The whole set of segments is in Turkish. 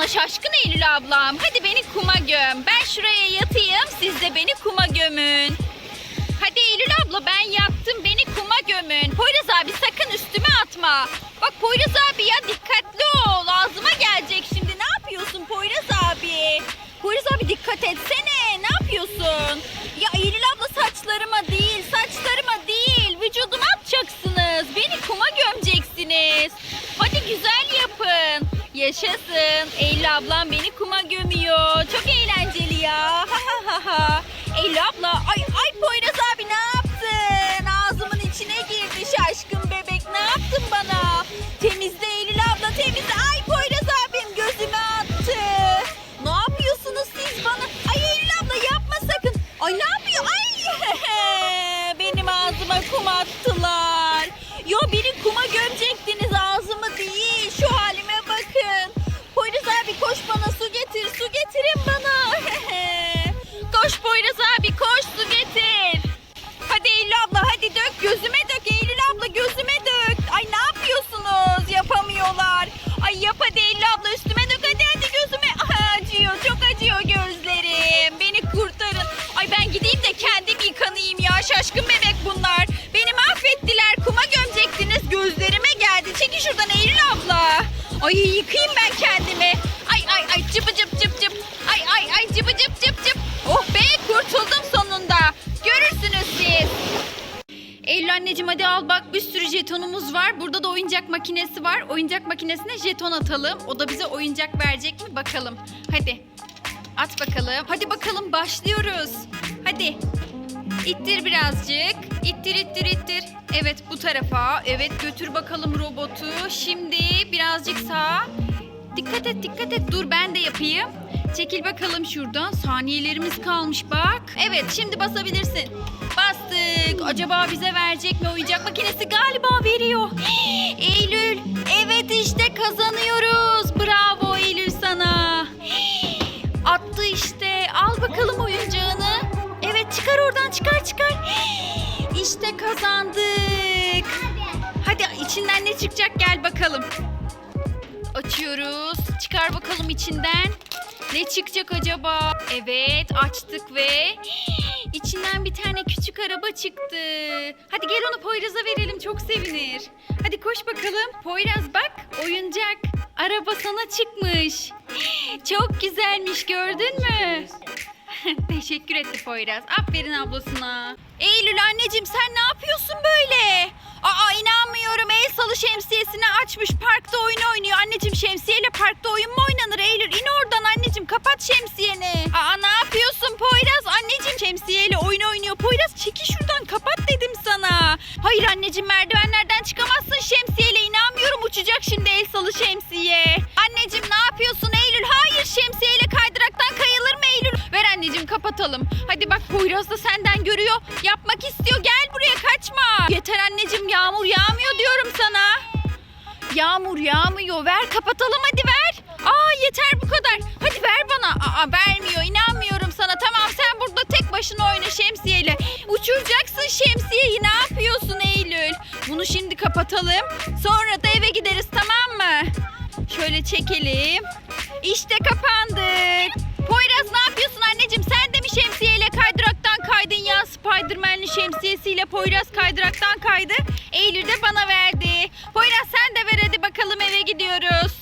Eylül ablam. Hadi beni kuma göm. Ben şuraya yatayım. Siz de beni kuma gömün. Hadi Eylül abla ben yattım. Beni kuma gömün. Poyraz abi sakın üstüme atma. Bak Poyraz abi ya dikkatli ol. Ağzıma gelecek şimdi. Eylül ablam beni kuma gömüyor. Çok eğlenceli ya. Ha. Eylül abla. Ay ay Poyraz abi ne yaptın? Eylül abla. Ay yıkayayım ben kendimi. Ay ay ay cıbı cıp cıp cıp. Ay ay ay cıbı cıp cıp cıp. Oh be kurtuldum sonunda. Görürsünüz siz. Eylül anneciğim hadi al bak bir sürü jetonumuz var. Burada da oyuncak makinesi var. Oyuncak makinesine jeton atalım. O da bize oyuncak verecek mi bakalım. Hadi at bakalım. Hadi bakalım başlıyoruz. Hadi. İttir birazcık. İttir ittir ittir. Evet bu tarafa. Evet götür bakalım robotu. Şimdi birazcık sağa. Dikkat et dikkat et. Dur ben de yapayım. Çekil bakalım şuradan. Saniyelerimiz kalmış bak. Evet şimdi basabilirsin. Bastık. Acaba bize verecek mi oyuncak makinesi? Galiba veriyor. Eylül. Evet işte kazanıyoruz. Kazandık. Hadi içinden ne çıkacak gel bakalım. Açıyoruz. Çıkar bakalım içinden. Ne çıkacak acaba? Evet açtık ve içinden bir tane küçük araba çıktı. Hadi gel onu Poyraz'a verelim çok sevinir. Hadi koş bakalım. Poyraz bak oyuncak. Araba sana çıkmış. Çok güzelmiş gördün mü? Teşekkür etti Poyraz. Aferin ablasına. Eylül anneciğim sen ne yapıyorsun böyle? Aa inanmıyorum. El salı şemsiyesini açmış. Parkta oyun oynuyor. Anneciğim şemsiyeyle parkta oyun mu oynanır Eylül? İn oradan anneciğim. Kapat şemsiyeni. Aa ne yapıyorsun Poyraz? Anneciğim şemsiyeyle oyun oynuyor. Poyraz çekil şuradan. Kapat dedim sana. Hayır anneciğim merdivenlerden çıkamazsın kapatalım. Hadi bak Poyraz da senden görüyor. Yapmak istiyor. Gel buraya kaçma. Yeter anneciğim yağmur yağmıyor diyorum sana. Yağmur yağmıyor. Ver kapatalım hadi ver. Aa yeter bu kadar. Hadi ver bana. Aa vermiyor. inanmıyorum sana. Tamam sen burada tek başına oyna şemsiyeyle. Uçuracaksın şemsiyeyi. Ne yapıyorsun Eylül? Bunu şimdi kapatalım. Sonra da eve gideriz tamam mı? Şöyle çekelim. İşte kapandık. Poyraz ne yapıyorsun Spiderman'li şemsiyesiyle Poyraz kaydıraktan kaydı. Eylül de bana verdi. Poyraz sen de ver hadi bakalım eve gidiyoruz.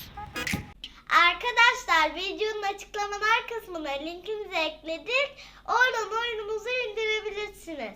Arkadaşlar videonun açıklamalar kısmına linkimizi ekledik. Oradan oyunumuzu indirebilirsiniz.